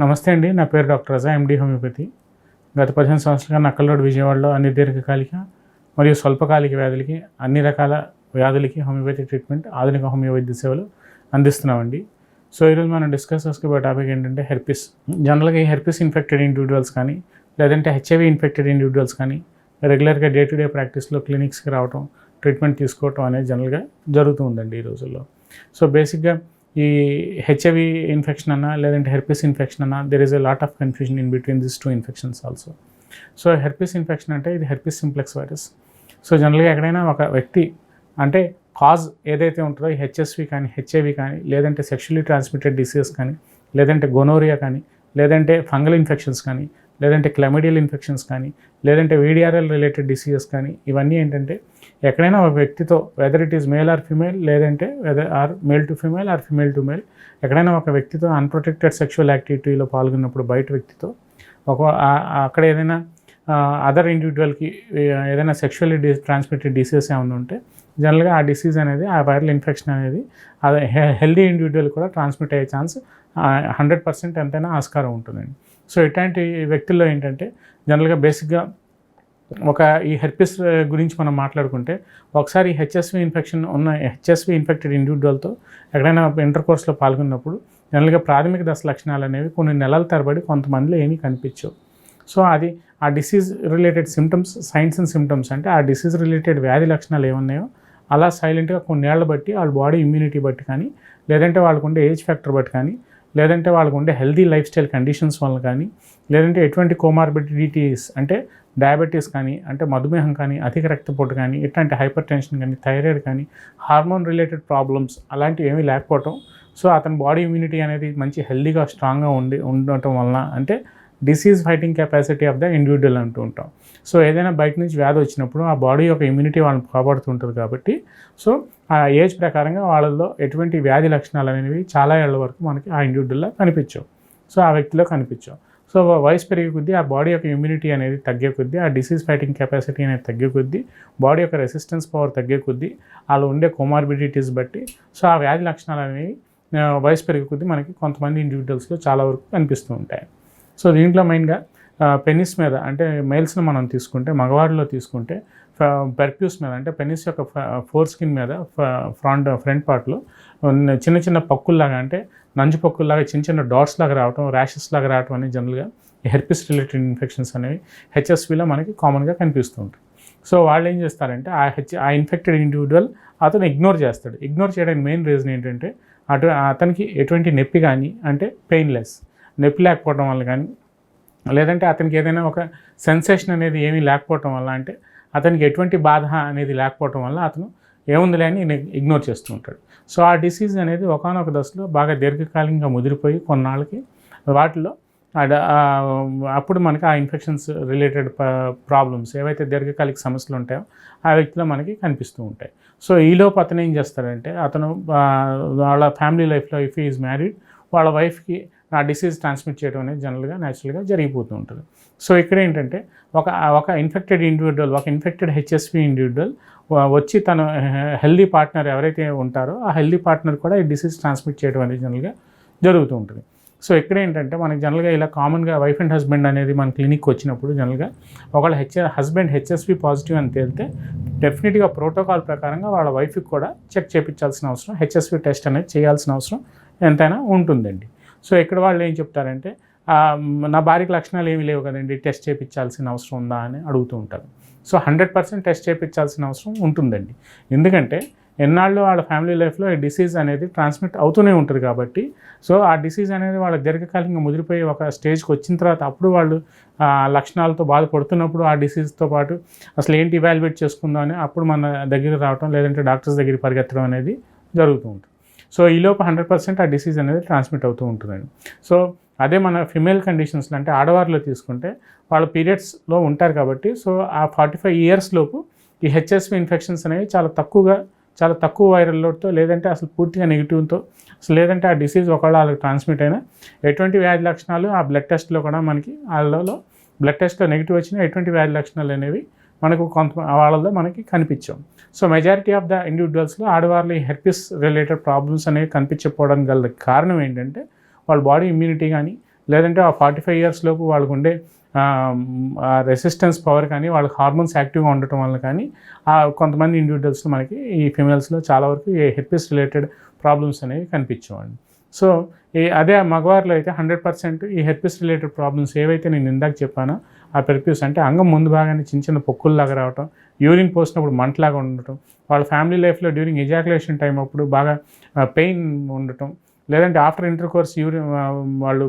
నమస్తే అండి నా పేరు డాక్టర్ రజా ఎండి హోమియోపతి. గత పదిహేను సంవత్సరాలుగా నక్కల్లోడ్ విజయవాడలో అన్ని దీర్ఘకాలిక మరియు స్వల్పకాలిక వ్యాధులకి అన్ని రకాల వ్యాధులకి హోమియోపతి ట్రీట్మెంట్ ఆధునిక హోమియో వైద్య సేవలు అందిస్తున్నామండి. సో ఈరోజు మనం డిస్కస్ చేసుకునే టాపిక్ ఏంటంటే హెర్పిస్. జనరల్గా ఈ హెర్పిస్ ఇన్ఫెక్టెడ్ ఇండివిజువల్స్ కానీ లేదంటే హెచ్ఐవి ఇన్ఫెక్టెడ్ ఇండివిజువల్స్ కానీ రెగ్యులర్గా డే టు డే ప్రాక్టీస్లో క్లినిక్స్కి రావటం ట్రీట్మెంట్ తీసుకోవటం అనేది జనరల్గా జరుగుతూ ఉందండి ఈ రోజుల్లో. సో బేసిక్గా ఈ హెచ్ఐవి ఇన్ఫెక్షన్ అన్నా లేదంటే హెర్పిస్ ఇన్ఫెక్షన్ అన్నా there is a lot of confusion in between this two infections also so herpes infection అంటే ఇది హెర్పిస్ సింప్లెక్స్ వైరస్ సో జనరల్గా ఎక్కడైనా ఒక వ్యక్తి అంటే కాజ్ ఏదైతే ఉంటుందో ఈ హెచ్ఎస్వి కానీ హెచ్ఐవి కానీ లేదంటే సెక్షువలీ ట్రాన్స్మిటెడ్ డిసీజెస్ కానీ లేదంటే గొనోరియా కానీ లేదంటే ఫంగల్ ఇన్ఫెక్షన్స్ కానీ లేదంటే క్లమిడియల్ ఇన్ఫెక్షన్స్ కానీ లేదంటే వీడిఆర్ఎల్ రిలేటెడ్ డిసీజెస్ కానీ ఇవన్నీ ఏంటంటే ఎక్కడైనా ఒక వ్యక్తితో whether it is male or female లేదంటే whether or male to female or female to male ఎక్కడైనా ఒక వ్యక్తితో అన్ప్రొటెక్టెడ్ సెక్షువల్ యాక్టివిటీలో పాల్గొన్నప్పుడు బయట వ్యక్తితో ఒక అక్కడ ఏదైనా అదర్ ఇండివిజువల్కి ఏదైనా సెక్షువల్లీ డి ట్రాన్స్మిటెడ్ డిసీజెస్ ఏమైనా ఉంటే జనరల్గా ఆ డిసీజ్ అనేది ఆ వైరల్ ఇన్ఫెక్షన్ అనేది అది హెల్దీ ఇండివిజువల్ కూడా ట్రాన్స్మిట్ అయ్యే ఛాన్స్ హండ్రెడ్ పర్సెంట్ ఎంతైనా ఆస్కారం ఉంటుందండి. సో ఇట్లాంటి వ్యక్తుల్లో ఏంటంటే జనరల్గా బేసిక్గా ఒక ఈ హెర్పిస్ గురించి మనం మాట్లాడుకుంటే ఒకసారి హెచ్ఎస్వి ఇన్ఫెక్షన్ ఉన్న హెచ్ఎస్వి ఇన్ఫెక్టెడ్ ఇండివిజువల్తో ఎక్కడైనా ఇంటర్ కోర్స్లో పాల్గొన్నప్పుడు జనరల్గా ప్రాథమిక దశ లక్షణాలు అనేవి కొన్ని నెలల తరబడి కొంతమందిలో ఏమీ కనిపించవు. సో అది ఆ disease related symptoms signs and symptoms అంటే ఆ డిసీజ్ రిలేటెడ్ వ్యాధి లక్షణాలు ఏమున్నాయో అలా సైలెంట్గా కొన్నేళ్ళ బట్టి వాళ్ళ బాడీ ఇమ్యూనిటీ బట్టి కానీ లేదంటే వాళ్ళకుండే ఏజ్ ఫ్యాక్టర్ బట్టి కానీ లేదంటే వాళ్ళకు ఉండే హెల్దీ లైఫ్ స్టైల్ కండిషన్స్ వల్ల కానీ లేదంటే ఎటువంటి కోమార్బిడిటీస్ అంటే డయాబెటీస్ కానీ అంటే మధుమేహం కానీ అధిక రక్తపోటు కానీ ఇట్లాంటి హైపర్ టెన్షన్ కానీ థైరాయిడ్ కానీ హార్మోన్ రిలేటెడ్ ప్రాబ్లమ్స్ అలాంటివి ఏమీ లేకపోవటం. సో అతని బాడీ ఇమ్యూనిటీ అనేది మంచి హెల్దీగా స్ట్రాంగ్గా ఉండి ఉండటం వలన అంటే disease fighting capacity of the individual అంటూ ఉంటాం. సో ఏదైనా బయట నుంచి వ్యాధి వచ్చినప్పుడు ఆ బాడీ యొక్క ఇమ్యూనిటీ వాళ్ళని కాపాడుతుంటుంది కాబట్టి. సో ఆ ఏజ్ ప్రకారంగా వాళ్ళల్లో ఎటువంటి వ్యాధి లక్షణాలు అనేవి చాలా ఏళ్ళ వరకు మనకి ఆ ఇండివిజువల్లో కనిపించవు. సో ఆ వ్యక్తిలో కనిపించవు. సో వయసు పెరిగే కొద్దీ ఆ బాడీ యొక్క ఇమ్యూనిటీ అనేది తగ్గే కొద్దీ ఆ డిసీజ్ ఫైటింగ్ కెపాసిటీ అనేది తగ్గే కొద్దీ బాడీ యొక్క రెసిస్టెన్స్ పవర్ తగ్గే కొద్దీ వాళ్ళు ఉండే కొమార్బిడిటీస్ బట్టి సో ఆ వ్యాధి లక్షణాలు అనేవి వయసు పెరిగే కొద్దీ మనకి కొంతమంది ఇండివిజువల్స్లో చాలా వరకు కనిపిస్తూ ఉంటాయి. సో దీంట్లో మెయిన్గా పెనిస్ మీద అంటే మేల్స్ని మనం తీసుకుంటే మగవారిలో తీసుకుంటే పెర్ప్యూస్ మీద అంటే పెనిస్ యొక్క ఫోర్ స్కిన్ మీద ఫ్రంట్ ఫ్రంట్ పార్ట్లో చిన్న చిన్న పక్కుల్లాగా అంటే నంజు పక్కుల్లాగా చిన్న చిన్న డాట్స్ లాగా రావటం ర్యాషెస్ లాగా రావటం అనేది జనరల్గా హెర్పిస్ రిలేటెడ్ ఇన్ఫెక్షన్స్ అనేవి హెచ్ఎస్విలో మనకి కామన్గా కనిపిస్తూ ఉంటాయి. సో వాళ్ళు ఏం చేస్తారంటే ఆ హెచ్ ఆ ఇన్ఫెక్టెడ్ ఇండివిజువల్ అతను ఇగ్నోర్ చేస్తాడు. ఇగ్నోర్ చేయడానికి మెయిన్ రీజన్ ఏంటంటే అటు అతనికి ఎటువంటి నొప్పి కానీ అంటే పెయిన్లెస్. నొప్పి లేకపోవడం వల్ల కానీ లేదంటే అతనికి ఏదైనా ఒక సెన్సేషన్ అనేది ఏమీ లేకపోవటం వల్ల అంటే అతనికి ఎటువంటి బాధ అనేది లేకపోవటం వల్ల అతను ఏముందిలే అని ఇగ్నోర్ చేస్తూ ఉంటాడు. సో ఆ డిసీజ్ అనేది ఒకనొక దశలో బాగా దీర్ఘకాలికంగా ముదిరిపోయి కొన్నాళ్ళకి వాటిలో అప్పుడు మనకి ఆ ఇన్ఫెక్షన్స్ రిలేటెడ్ ప్రాబ్లమ్స్ ఏవైతే దీర్ఘకాలిక సమస్యలు ఉంటాయో ఆ వ్యక్తిలో మనకి కనిపిస్తూ ఉంటాయి. సో ఈలోపు అతను ఏం చేస్తాడంటే అతను వాళ్ళ ఫ్యామిలీ లైఫ్లో ఇఫ్ ఈజ్ మ్యారీడ్ వాళ్ళ వైఫ్కి ఆ డిసీజ్ ట్రాన్స్మిట్ చేయడం అనేది జనరల్గా న్యాచురల్గా జరిగిపోతూ ఉంటుంది. సో ఇక్కడ ఏంటంటే ఒక ఒక ఇన్ఫెక్టెడ్ ఇండివిజువల్ ఒక ఇన్ఫెక్టెడ్ హెచ్ఎస్వి ఇండివిజువల్ వచ్చి తన హెల్దీ పార్ట్నర్ ఎవరైతే ఉంటారో ఆ హెల్దీ పార్ట్నర్ కూడా ఈ డిసీజ్ ట్రాన్స్మిట్ చేయడం అనేది జనరల్గా జరుగుతూ ఉంటుంది. సో ఇక్కడ ఏంటంటే మనకి జనరల్గా ఇలా కామన్గా వైఫ్ అండ్ హస్బెండ్ అనేది మన క్లినిక్ వచ్చినప్పుడు జనరల్గా ఒకళ్ళ హెచ్ హస్బెండ్ హెచ్ఎస్వి పాజిటివ్ అని తేలితే డెఫినెట్గా ప్రోటోకాల్ ప్రకారంగా వాళ్ళ వైఫ్కి కూడా చెక్ చేయించాల్సిన అవసరం హెచ్ఎస్వి టెస్ట్ అనేది చేయాల్సిన అవసరం ఎంతైనా ఉంటుందండి. సో ఇక్కడ వాళ్ళు ఏం చెప్తారంటే నా భార్యకి లక్షణాలు ఏమీ లేవు కదండి టెస్ట్ చేయించాల్సిన అవసరం ఉందా? అని అడుగుతూ ఉంటారు. సో హండ్రెడ్ పర్సెంట్ టెస్ట్ చేయించాల్సిన అవసరం ఉంటుందండి. ఎందుకంటే ఎన్నాళ్ళు వాళ్ళ ఫ్యామిలీ లైఫ్లో ఈ డిసీజ్ అనేది ట్రాన్స్మిట్ అవుతూనే ఉంటుంది కాబట్టి సో ఆ డిసీజ్ అనేది వాళ్ళ దీర్ఘకాలికంగా ముదిరిపోయి ఒక స్టేజ్కి వచ్చిన తర్వాత అప్పుడు వాళ్ళు లక్షణాలతో బాధపడుతున్నప్పుడు ఆ డిసీజ్తో పాటు అసలు ఏంటి ఇవాల్యుయేట్ చేసుకుందాం అని అప్పుడు మన దగ్గర రావటం లేదంటే డాక్టర్స్ దగ్గర పరిగెత్తడం అనేది జరుగుతూ ఉంటుంది. సో ఈలోపు హండ్రెడ్ పర్సెంట్ ఆ డిసీజ్ అనేది ట్రాన్స్మిట్ అవుతూ ఉంటుందండి. సో అదే మన ఫిమేల్ కండిషన్స్లో అంటే ఆడవారిలో తీసుకుంటే వాళ్ళ పీరియడ్స్లో ఉంటారు కాబట్టి సో ఆ ఫార్టీ ఫైవ్ ఇయర్స్ లోపు ఈ హెచ్ఎస్వి ఇన్ఫెక్షన్స్ అనేవి చాలా తక్కువగా చాలా తక్కువ వైరల్ లోడ్తో లేదంటే అసలు పూర్తిగా నెగిటివ్తో అసలు లేదంటే ఆ డిసీజ్ ఒకవేళ వాళ్ళకి ట్రాన్స్మిట్ అయినా ఎటువంటి వ్యాధి లక్షణాలు ఆ బ్లడ్ టెస్ట్లో కూడా మనకి వాళ్ళలో బ్లడ్ టెస్ట్లో నెగిటివ్ వచ్చినా ఎటువంటి వ్యాధి లక్షణాలు అనేవి మనకు కొంత వాళ్ళలో మనకి కనిపించాం. సో మెజారిటీ ఆఫ్ ద ఇండివిజువల్స్లో ఆడవాళ్ళు ఈ హెర్పిస్ రిలేటెడ్ ప్రాబ్లమ్స్ అనేవి కనిపించకపోవడం గల కారణం ఏంటంటే వాళ్ళ బాడీ ఇమ్యూనిటీ కానీ లేదంటే ఆ ఫార్టీ ఫైవ్ ఇయర్స్ లోపు వాళ్ళకు ఉండే రెసిస్టెన్స్ పవర్ కానీ వాళ్ళకి హార్మోన్స్ యాక్టివ్గా ఉండటం వల్ల కానీ ఆ కొంతమంది ఇండివిజువల్స్ మనకి ఈ ఫిమేల్స్లో చాలా వరకు ఈ హెర్పిస్ రిలేటెడ్ ప్రాబ్లమ్స్ అనేవి కనిపించవండి సో ఈ అదే మగవారిలో అయితే హండ్రెడ్ పర్సెంట్ ఈ హెర్పిస్ రిలేటెడ్ ప్రాబ్లమ్స్ ఏవైతే నేను ఇందాక చెప్పానో ఆ పెర్ప్యూస్ అంటే అంగం ముందు భాగాన్ని చిన్న చిన్న పొక్కుల్లాగా రావటం యూరిన్ పోసినప్పుడు మంటలాగా ఉండటం వాళ్ళ ఫ్యామిలీ లైఫ్లో డ్యూరింగ్ ఎజాకులేషన్ టైం అప్పుడు బాగా పెయిన్ ఉండటం లేదంటే ఆఫ్టర్ ఇంటర్ కోర్స్ యూరిన్ వాళ్ళు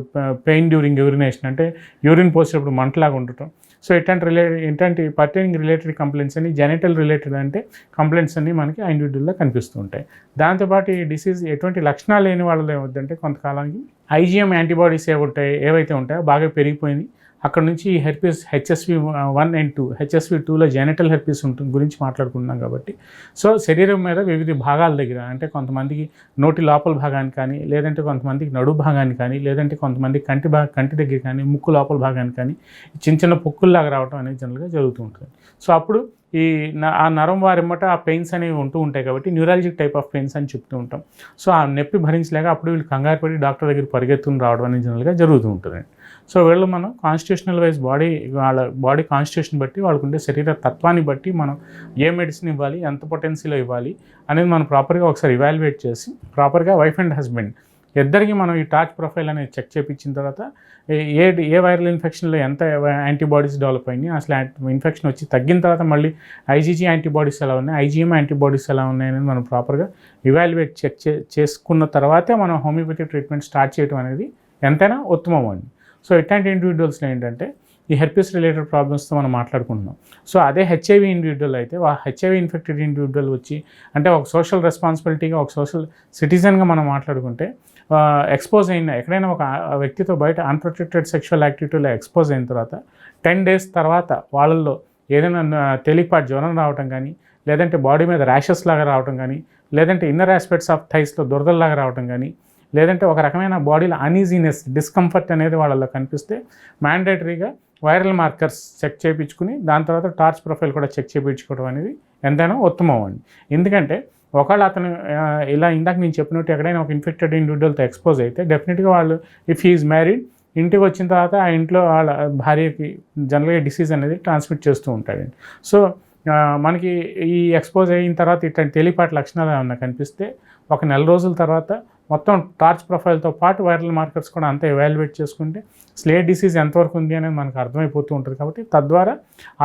పెయిన్ డ్యూరింగ్ యూరినేషన్ అంటే యూరిన్ పోసేటప్పుడు మంటలాగా ఉండటం. సో ఇట్లాంటి రిలే ఇట్లాంటి పర్టైనింగ్ రిలేటెడ్ కంప్లైంట్స్ అని జెనిటల్ రిలేటెడ్ అంటే కంప్లైంట్స్ అన్ని మనకి ఆ ఇండివిజువల్లో కనిపిస్తూ ఉంటాయి. దాంతోపాటు ఈ డిసీజ్ ఎటువంటి లక్షణాలు లేని వాళ్ళలో ఏమవుతుందంటే కొంతకాలానికి ఐజీఎం యాంటీబాడీస్ ఏ ఉంటాయి ఏవైతే ఉంటాయో బాగా పెరిగిపోయింది అక్కడ నుంచి herpes HSV one and two HSV టూలో జెనటల్ హెర్పీస్ ఉంటుంది గురించి మాట్లాడుకుంటున్నాం కాబట్టి. సో శరీరం మీద వివిధ భాగాల దగ్గర అంటే కొంతమందికి నోటి లోపల భాగాన్ని కానీ లేదంటే కొంతమందికి నడు భాగాన్ని కానీ లేదంటే కొంతమంది కంటి భాగ కంటి దగ్గర కానీ ముక్కు లోపల భాగాన్ని కానీ చిన్న చిన్న పొక్కుల్లాగా రావడం అనేది జనరల్గా జరుగుతూ ఉంటుంది. సో అప్పుడు ఈ న- ఆ నరం వారిమ్మట ఆ పెయిన్స్ అనేవి ఉంటూ ఉంటాయి కాబట్టి న్యూరాలజిక్ టైప్ ఆఫ్ పెయిన్స్ అని చెప్తూ ఉంటాం. సో ఆ నొప్పి భరించలేక అప్పుడు వీళ్ళు కంగారు పడి డాక్టర్ దగ్గర పరిగెత్తుని రావడం అనేది జనరల్గా జరుగుతూ ఉంటుంది. సో వీళ్ళు మనం కాన్స్టిట్యూషనల్ వైజ్ బాడీ వాళ్ళ బాడీ కాన్స్టిట్యూషన్ బట్టి వాళ్ళకు ఉండే శరీర తత్వాన్ని బట్టి మనం ఏ మెడిసిన్ ఇవ్వాలి ఎంత పొటెన్సీలో ఇవ్వాలి అనేది మనం ప్రాపర్గా ఒకసారి ఇవాల్యుయేట్ చేసి ప్రాపర్గా వైఫ్ అండ్ హస్బెండ్ ఇద్దరికి మనం ఈ టార్చ్ ప్రొఫైల్ అనేది చెక్ చేయించిన తర్వాత ఏ- ఏ వైరల్ ఇన్ఫెక్షన్లో ఎంత యాంటీబాడీస్ డెవలప్ అయినాయి అసలు ఇన్ఫెక్షన్ వచ్చి తగ్గిన తర్వాత మళ్ళీ ఐజీజీ యాంటీబాడీస్ ఎలా ఉన్నాయి ఐజీఎం యాంటీబాడీస్ ఎలా ఉన్నాయి అనేది మనం ప్రాపర్గా ఇవాల్యుయేట్ చెక్ చే చేసుకున్న తర్వాతే మనం హోమియోపతి ట్రీట్మెంట్ స్టార్ట్ చేయడం అనేది ఎంతైనా ఉత్తమం అండి. సో ఇట్లాంటి ఇండివిజువల్స్లో ఏంటంటే ఈ హెర్పిస్ రిలేటెడ్ ప్రాబ్లమ్స్తో మనం మాట్లాడుకుంటున్నాం. సో అదే హెచ్ఐవి ఇండివిజువల్ అయితే ఆ హెచ్ఐవి ఇన్ఫెక్టెడ్ ఇండివిజువల్ వచ్చి అంటే ఒక సోషల్ రెస్పాన్సిబిలిటీగా ఒక సోషల్ సిటిజన్గా మనం మాట్లాడుకుంటే ఎక్స్పోజ్ అయిన ఎక్కడైనా ఒక వ్యక్తితో బయట అన్ప్రొటెక్టెడ్ సెక్షువల్ యాక్టివిటీలో ఎక్స్పోజ్ అయిన తర్వాత టెన్ డేస్ తర్వాత వాళ్ళల్లో ఏదైనా న- తేలికపాటి జ్వరం రావటం కానీ లేదంటే బాడీ మీద ర్యాషెస్ లాగా రావటం కానీ లేదంటే ఇన్నర్ ఆస్పెక్ట్స్ ఆఫ్ థైస్లో దురదల్లాగా రావటం కానీ లేదంటే ఒక రకమైన బాడీలో అనీజీనెస్ డిస్కంఫర్ట్ అనేది వాళ్ళలో కనిపిస్తే మ్యాండేటరీగా వైరల్ మార్కర్స్ చెక్ చేయించుకుని దాని తర్వాత టార్చ్ ప్రొఫైల్ కూడా చెక్ చేయించుకోవడం అనేది ఎంతైనా ఉత్తమం అండి. ఎందుకంటే ఒకవేళ అతను ఇలా ఇందాక నేను చెప్పినట్టు ఎక్కడైనా ఒక ఇన్ఫెక్టెడ్ ఇండివిజువల్తో ఎక్స్పోజ్ అయితే డెఫినెట్గా వాళ్ళు ఇఫ్ హీఈస్ మ్యారీడ్ ఇంటికి వచ్చిన తర్వాత ఆ ఇంట్లో వాళ్ళ భార్యకి జనరల్గా డిసీజ్ అనేది ట్రాన్స్మిట్ చేస్తూ ఉంటాడండి. సో మనకి ఈ ఎక్స్పోజ్ అయిన తర్వాత ఇట్లాంటి తేలిపాటి లక్షణాలు ఏమన్నా కనిపిస్తే ఒక నెల రోజుల తర్వాత మొత్తం టార్చ్ ప్రొఫైల్తో పాటు వైరల్ మార్కర్స్ కూడా అంతా ఎవాల్యుయేట్ చేసుకుంటే స్లే డిసీజ్ ఎంతవరకు ఉంది అనేది మనకు అర్థమైపోతూ ఉంటుంది కాబట్టి తద్వారా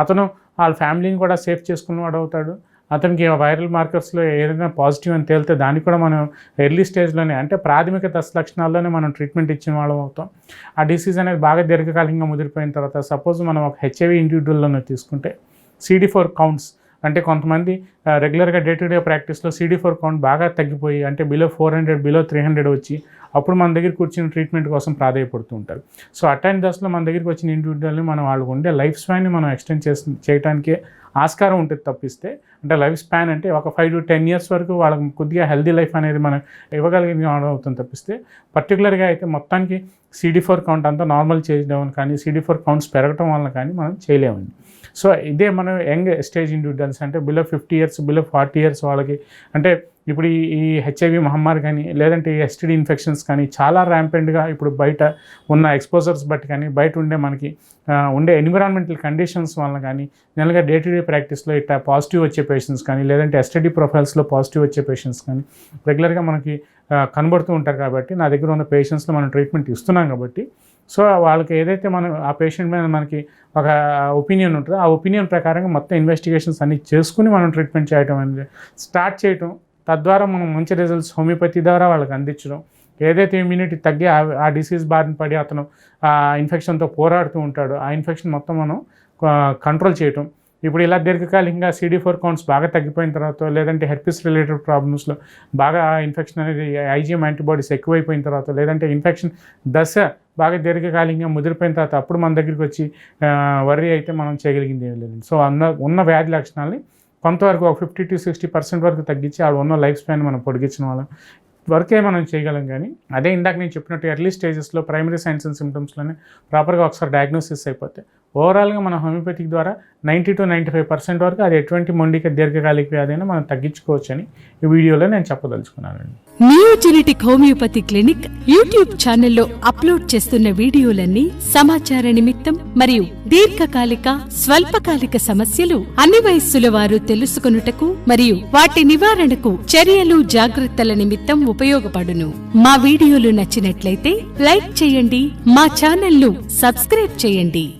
అతను వాళ్ళ ఫ్యామిలీని కూడా సేఫ్ చేసుకున్నవాడు అవుతాడు. అతనికి వైరల్ మార్కర్స్లో ఏదైనా పాజిటివ్ అని తేలితే దానికి కూడా మనం ఎర్లీ స్టేజ్లోనే అంటే ప్రాథమిక దశ లక్షణాల్లోనే మనం ట్రీట్మెంట్ ఇచ్చిన వాళ్ళం అవుతాం. ఆ డిసీజ్ అనేది బాగా దీర్ఘకాలికంగా ముదిరిపోయిన తర్వాత సపోజ్ మనం ఒక హెచ్ఐవి ఇండివిజువల్లోనే తీసుకుంటే సిడి ఫోర్ కౌంట్స్ అంటే కొంతమంది రెగ్యులర్గా డే టు డే ప్రాక్టీస్లో సిడి ఫోర్ కౌంట్ బాగా తగ్గిపోయి అంటే below four hundred below three hundred వచ్చి అప్పుడు మన దగ్గర కూర్చుని ట్రీట్మెంట్ కోసం ప్రాధాయపడుతూ ఉంటారు. సో అట్లాంటి దశలో మన దగ్గరికి వచ్చిన ఇండివిజువల్ని మనం వాళ్ళకు ఉండే లైఫ్ స్పాన్ని మనం ఎక్స్టెండ్ చేసి చేయడానికే ఆస్కారం ఉంటుంది తప్పిస్తే అంటే లైఫ్ స్పాన్ అంటే ఒక ఫైవ్ టు టెన్ ఇయర్స్ వరకు వాళ్ళకి కొద్దిగా హెల్దీ లైఫ్ అనేది మనం ఇవ్వగలిగిన అవుతుంది తప్పిస్తే పర్టికులర్గా అయితే మొత్తానికి సిడి ఫోర్ కౌంట్ అంతా నార్మల్ చేయడం కానీ సిడి ఫోర్ కౌంట్స్ పెరగటం వల్ల కానీ మనం చేయలేమండి. సో ఇదే మనం యంగ్ స్టేజ్ ఇండివిజువల్స్ అంటే below fifty years below forty years వాళ్ళకి అంటే ఇప్పుడు ఈ హెచ్ఐవి మహమ్మారి కానీ లేదంటే ఈ ఎస్టీడీ ఇన్ఫెక్షన్స్ కానీ చాలా ర్యాంపెంట్గా ఇప్పుడు బయట ఉన్న ఎక్స్పోజర్స్ బట్టి కానీ బయట ఉండే మనకి ఉండే ఎన్విరాన్మెంటల్ కండిషన్స్ వల్ల కానీ జనరల్గా డే టు డే ప్రాక్టీస్లో ఇట్లా పాజిటివ్ వచ్చే పేషెంట్స్ కానీ లేదంటే ఎస్టీడీ ప్రొఫైల్స్లో పాజిటివ్ వచ్చే పేషెంట్స్ కానీ రెగ్యులర్గా మనకి కనబడుతూ ఉంటారు కాబట్టి నా దగ్గర ఉన్న పేషెంట్స్లో మనం ట్రీట్మెంట్ ఇస్తున్నాం కాబట్టి సో వాళ్ళకి ఏదైతే మనం ఆ పేషెంట్ మీద మనకి ఒక ఒపీనియన్ ఉంటుందో ఆ ఒపీనియన్ ప్రకారంగా మొత్తం ఇన్వెస్టిగేషన్స్ అన్ని చేసుకుని మనం ట్రీట్మెంట్ చేయటం అనేది స్టార్ట్ చేయటం తద్వారా మనం మంచి రిజల్ట్స్ హోమియోపతి ద్వారా వాళ్ళకి అందించడం. ఏదైతే ఇమ్యూనిటీ తగ్గి ఆ- డిసీజ్ బారిన పడి అతను ఆ ఇన్ఫెక్షన్తో పోరాడుతూ ఉంటాడు ఆ ఇన్ఫెక్షన్ మొత్తం మనం కంట్రోల్ చేయటం. ఇప్పుడు ఇలా దీర్ఘకాలికంగా సిడీ ఫోర్ కౌంట్స్ బాగా తగ్గిపోయిన తర్వాత లేదంటే హెర్పిస్ రిలేటెడ్ ప్రాబ్లమ్స్లో బాగా ఇన్ఫెక్షన్ అనేది ఐజీఎం యాంటీబాడీస్ ఎక్కువైపోయిన తర్వాత లేదంటే ఇన్ఫెక్షన్ దశ బాగా దీర్ఘకాలికంగా ముదిరిపోయిన తర్వాత అప్పుడు మన దగ్గరికి వచ్చి వరి అయితే మనం చేయగలిగింది ఏం లేదు. సో అన్న ఉన్న వ్యాధి లక్షణాలని కొంతవరకు ఒక ఫిఫ్టీ టు సిక్స్టీ పర్సెంట్ వరకు తగ్గించి ఆడ ఉన్న లైఫ్ స్పాన్ మనం పొడిగించిన వాళ్ళం. వరకే మనం చేయగలం కానీ అదే ఇందాక నేను చెప్పినట్టు ఎర్లీ స్టేజెస్లో ప్రైమరీ సైన్స్ అండ్ సిమ్టమ్స్లోనే ప్రాపర్గా ఒకసారి డయాగ్నోసిస్ అయిపోతే ఓవరాల్గా మన హోమియోపతిక్ ద్వారా ninety two ninety five percent వరకు అది ఎటువంటి మొండిక దీర్ఘకాలిక వ్యాధి అయినా మనం తగ్గించుకోవచ్చని ఈ వీడియోలో నేను చెప్పదలుచుకున్నానండి. జెనిటిక్ హోమియోపతి క్లినిక్ యూట్యూబ్ ఛానల్లో అప్లోడ్ చేస్తున్న వీడియోలన్నీ సమాచార నిమిత్తం మరియు దీర్ఘకాలిక స్వల్పకాలిక సమస్యలు అన్ని వయస్సుల వారు తెలుసుకొనుటకు మరియు వాటి నివారణకు చర్యలు జాగ్రత్తల నిమిత్తం ఉపయోగపడును. మా వీడియోలు నచ్చినట్లయితే లైక్ చేయండి మా ఛానల్ను సబ్స్క్రైబ్ చేయండి.